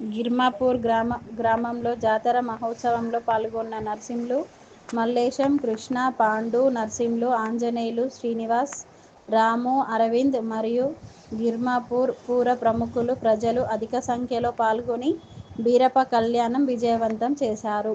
గిర్మాపూర్ గ్రామ గ్రామంలో జాతర మహోత్సవంలో పాల్గొన్న నర్సింలు మల్లేశం కృష్ణ పాండు నర్సింలు ఆంజనేయులు శ్రీనివాస్ రాము అరవింద్ మరియు గిర్మాపూర్ పూర ప్రముఖులు ప్రజలు అధిక సంఖ్యలో పాల్గొని బీరప్ప కళ్యాణం విజయవంతం చేశారు.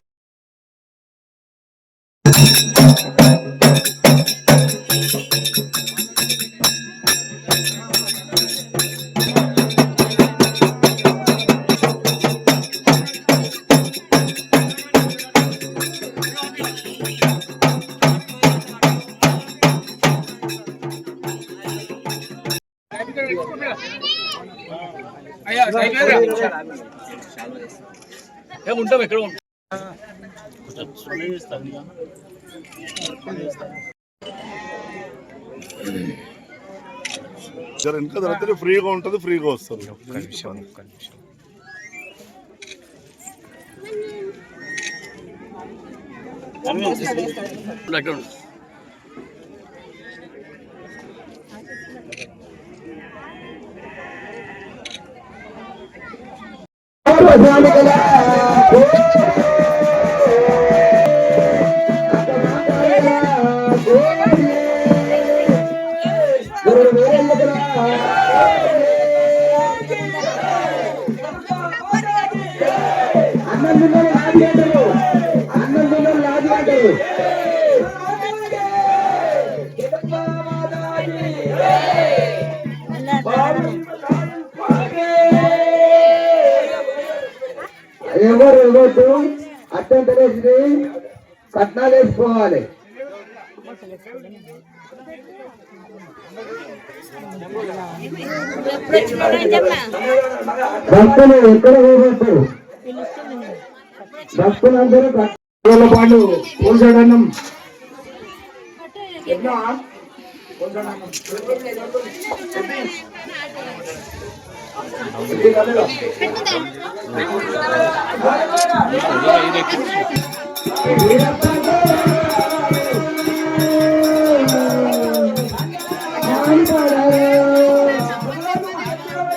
ఉంటాం ఎక్కడ ఉంటాం జర వెనక జరిగితే ఫ్రీగా ఉంటుంది ఫ్రీగా వస్తుంది ఎక్కడ ఉంటాం ఎవరు? ఇవ్వద్దు అత్యంత వేసి కట్నాలు వేసుకోవాలి. భక్తులు ఎక్కడ ఇవ్వద్దు భక్తులందరూ భక్తుల పాటు పూజడనం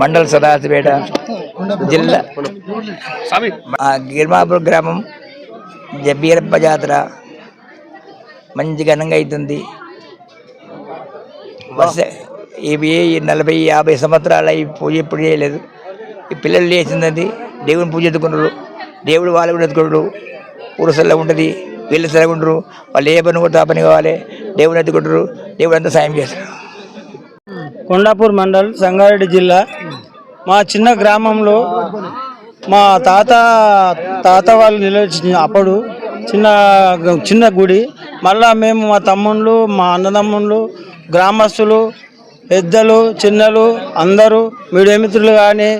మండల సదాశివేట జిల్లా. గిర్మాపురం గ్రామం జబ్బీరప్ప జాతర మంచి ఘనంగా అవుతుంది. వర్ష ఇవి నలభై యాభై సంవత్సరాలు ఈ పూజ ఎప్పుడు చేయలేదు. ఈ పిల్లలు చేసింది దేవుని పూజ ఎత్తుకున్నారు దేవుడు వాళ్ళు కూడా ఎత్తుకున్నారు పురుషుల్లో ఉంటుంది వీళ్ళు సెలవుంటారు వాళ్ళు ఏ పని కూడా ఆ పని కావాలి. దేవుని ఎత్తుకుంటారు. దేవుడు అంతా సాయం చేస్తారు. కొండాపూర్ మండల్ సంగారెడ్డి జిల్లా. మా చిన్న గ్రామంలో మా తాత తాత వాళ్ళు నిలవచ్చిన అప్పుడు చిన్న చిన్న గుడి. మళ్ళా మేము మా తమ్ముళ్ళు మా అన్నదమ్ముళ్ళు గ్రామస్తులు పెద్దలు చిన్నలు అందరూ మీడియా మిత్రులు కానీ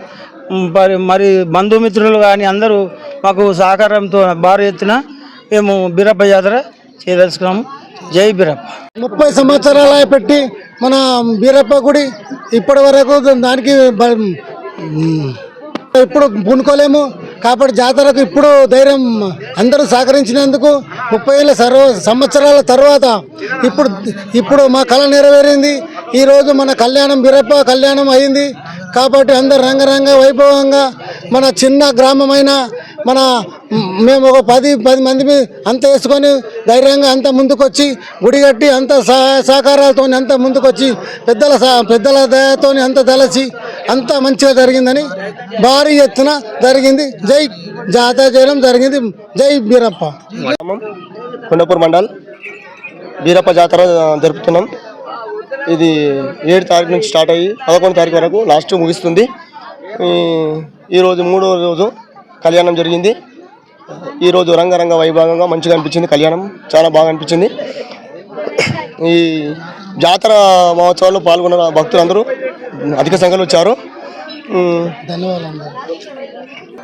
మరి మరి బంధుమిత్రులు కానీ అందరూ మాకు సహకారంతో భారీ ఎత్తున మేము బీరప్ప జాతర చేయదలుచుకున్నాము. జై బీరప్ప. ముప్పై సంవత్సరాల పెట్టి మన బీరప్ప గుడి ఇప్పటి వరకు దానికి ఇప్పుడు పూనుకోలేము. కాబట్టి జాతరకు ఇప్పుడు ధైర్యం అందరూ సహకరించినందుకు ముప్పై ఏళ్ళ సర్వ సంవత్సరాల తర్వాత ఇప్పుడు ఇప్పుడు మా కళ నెరవేరింది. ఈరోజు మన కళ్యాణం బీరప్ప కళ్యాణం అయింది. కాబట్టి అందరు రంగరంగ వైభవంగా మన చిన్న గ్రామమైన మన మేము ఒక పది పది మంది అంత వేసుకొని ధైర్యంగా అంత ముందుకొచ్చి గుడి కట్టి అంత సహకారాలతో అంత ముందుకొచ్చి పెద్దల పెద్దల దయతో అంత తలచి అంత మంచిగా జరిగిందని భారీ ఎత్తున జరిగింది. జై జాతర చేయడం జరిగింది. జై బీరప్ప కొండపూర్ మండల్ బీరప్ప జాతర జరుపుతున్నాం. ఇది ఏడు తారీఖు నుంచి స్టార్ట్ అయ్యి పదకొండు తారీఖు వరకు లాస్ట్ ముగిస్తుంది. ఈరోజు మూడో రోజు కళ్యాణం జరిగింది. ఈరోజు రంగరంగ వైభవంగా మంచిగా అనిపించింది కళ్యాణం. చాలా బాగా అనిపించింది. ఈ జాతర మహోత్సవాల్లో పాల్గొన్న భక్తులందరూ అధిక సంఖ్యలో వచ్చారు. ధన్యవాదాలు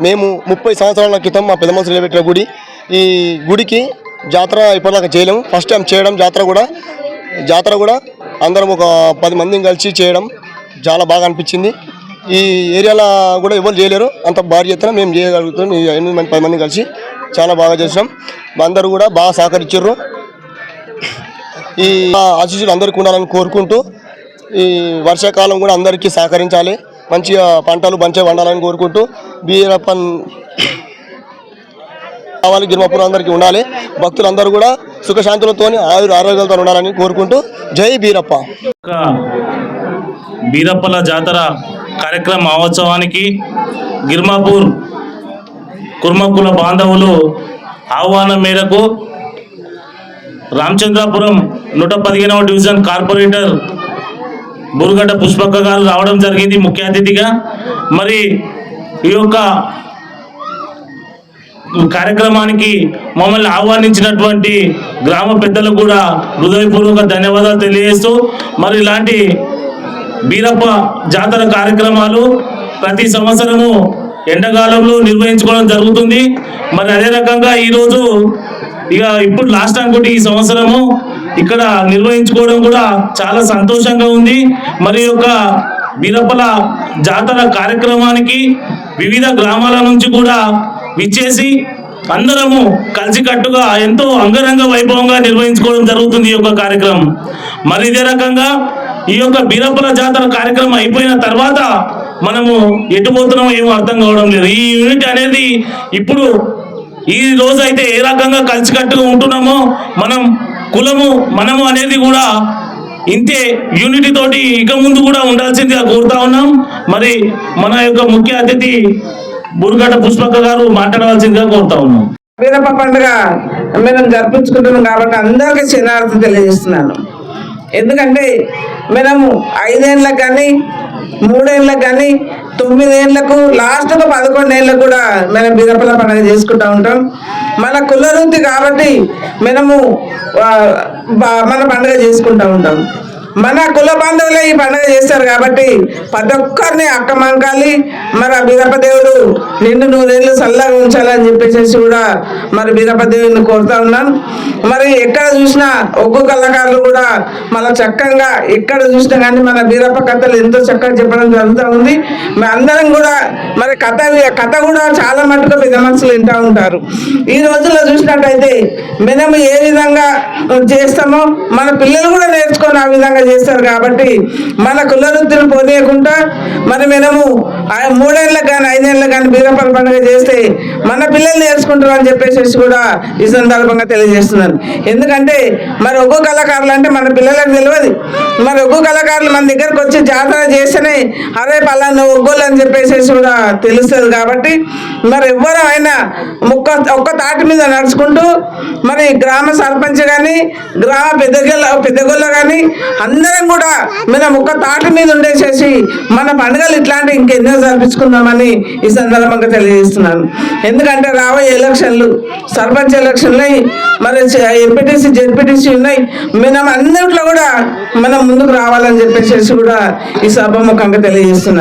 మేము ముప్పై సంవత్సరాల క్రితం మా పెద్ద మనుషులు నిలబెట్టిన గుడి. ఈ గుడికి జాతర ఇప్పటిదాకా చేయలేము. ఫస్ట్ టైం చేయడం జాతర కూడా. జాతర కూడా అందరం ఒక పది మందిని కలిసి చేయడం చాలా బాగా అనిపించింది. ఈ ఏరియాలో కూడా ఎవరు చేయలేరు. అంత భారీ ఎత్తున మేము చేయగలుగుతాం. ఈ ఎనిమిది మంది పది మంది కలిసి చాలా బాగా చేసినాం. అందరూ కూడా బాగా సహకరించారు. ఈ ఆశీస్సులు అందరికీ ఉండాలని కోరుకుంటూ ఈ వర్షాకాలం కూడా అందరికీ సహకరించాలి. మంచిగా పంటలు మంచిగా పండాలని కోరుకుంటూ బీరప్పన్ కావాలి గిరిమపురం అందరికీ ఉండాలి. భక్తులందరూ కూడా సుఖశాంతులతో ఆయుర ఆరోగ్యాలతో ఉండాలని కోరుకుంటూ జై బీరప్ప. బీరప్పల జాతర కార్యక్రమ మహోత్సవానికి గిర్మాపూర్ కుర్మకుల బాంధవులు ఆహ్వానం మేరకు రామచంద్రాపురం నూట పదిహేనవ డివిజన్ కార్పొరేటర్ బురుగడ్డ పుష్పక్క గారు రావడం జరిగింది ముఖ్య అతిథిగా. మరి ఈ యొక్క కార్యక్రమానికి మమ్మల్ని ఆహ్వానించినటువంటి గ్రామ పెద్దలకు కూడా హృదయపూర్వక ధన్యవాదాలు తెలియజేస్తూ మరి ఇలాంటి బీరప్ప జాతర కార్యక్రమాలు ప్రతి సంవత్సరము ఎండాకాలంలో నిర్వహించుకోవడం జరుగుతుంది. మరి అదే రకంగా ఈరోజు ఇక ఇప్పుడు లాస్ట్ అనుకుంటే ఈ సంవత్సరము ఇక్కడ నిర్వహించుకోవడం కూడా చాలా సంతోషంగా ఉంది. మరి యొక్క బీరప్పల జాతర కార్యక్రమానికి వివిధ గ్రామాల నుంచి కూడా విచ్చేసి అందరము కలిసికట్టుగా ఎంతో అంగరంగ వైభవంగా నిర్వహించుకోవడం జరుగుతుంది ఈ యొక్క కార్యక్రమం. మరి ఇదే రకంగా ఈ యొక్క బీరప్పల జాతర కార్యక్రమం అయిపోయిన తర్వాత మనము ఎటు పోతున్నామో ఏమో అర్థం కావడం లేదు. ఈ యూనిట్ అనేది ఇప్పుడు ఈ రోజు అయితే ఏ రకంగా కలిసికట్టుగా ఉంటున్నామో మనం కులము మనము అనేది కూడా ఇంతే యూనిటీ తోటి ఇక ముందు కూడా ఉండాల్సిందిగా కోరుతా ఉన్నాం. మరి మన యొక్క ముఖ్య అతిథి బురుగడ్డ పుష్పక్క గారు మాట్లాడవలసిందిగా కోరుతా ఉన్నాం. వీరప్ప పండుగ మనం జరిపించుకుంటున్నాం కాబట్టి అందరికీ శనార్థం తెలియజేస్తున్నాను. ఎందుకంటే మనము ఐదేళ్ళకి కానీ మూడేళ్ళకి కానీ తొమ్మిదేళ్ళకు లాస్ట్కు పదకొండేళ్ళకు కూడా మనం బీరప్పల పండుగ చేసుకుంటూ ఉంటాం. మన కులవృత్తి కాబట్టి మనము మన పండుగ చేసుకుంటూ ఉంటాం. మన కుల బాంధవులే ఈ పండుగ చేస్తారు కాబట్టి ప్రతి ఒక్కరిని అక్కమంకాలి. మరి ఆ బీరప్పదేవుడు నిన్ను నిండు నూరేళ్ళు చల్లగా ఉంచాలని చెప్పేసి కూడా మరి బీరప్పదేవుని కోరుతా ఉన్నాను. మరి ఎక్కడ చూసినా ఒగ్గు కళాకారులు కూడా మన చక్కగా ఎక్కడ చూసినా కానీ మన బీరప్ప కథలు ఎంతో చక్కగా చెప్పడం జరుగుతూ ఉంది. మరి అందరం కూడా మరి కథ కథ కూడా చాలా మటుకు పెద్ద మనుషులు వింటూ ఉంటారు. ఈ రోజుల్లో చూసినట్టయితే మనము ఏ విధంగా చేస్తామో మన పిల్లలు కూడా నేర్చుకొని ఆ విధంగా చేస్తారు కాబట్టి మన కులవృత్తులు పోనీయకుండా మనమేనము ఆ మూడేళ్ళకి కానీ ఐదేళ్ళకి కానీ బీరప్పల పండుగ చేస్తే మన పిల్లలు నేర్చుకుంటారు అని చెప్పేసి కూడా ఈ సందర్భంగా తెలియజేస్తున్నాను. ఎందుకంటే మరి ఒక్కో కళాకారులు అంటే మన పిల్లలకు తెలియదు. మరి ఒక్కో కళాకారులు మన దగ్గరకు వచ్చి జాతర చేస్తేనే అరే పలానా ఒగ్గోలు అని చెప్పేసి కూడా తెలుస్తుంది కాబట్టి మరి ఎవరైనా ఒక్క ఒక్క తాటి మీద నడుచుకుంటూ మరి గ్రామ సర్పంచ్ కానీ గ్రామ పెద్దగొల్ల పెద్దగొల్ల కానీ అందరం కూడా మనం ఒక్క తాటి మీద ఉండేసేసి మన పండుగలు ఇట్లాంటి ఇంకెన్నో జరిపించుకుందామని ఈ సందర్భంగా తెలియజేస్తున్నాను. ఎందుకంటే రాబోయే ఎలక్షన్లు సర్పంచ్ ఎలక్షన్లు ఉన్నాయి, మరి ఎంపీటీసీ జెడ్పీటీసీ ఉన్నాయి. మనం అన్నింటిలో కూడా మనం ముందుకు రావాలని చెప్పేసి కూడా ఈ సభాముఖంగా తెలియజేస్తున్నాను.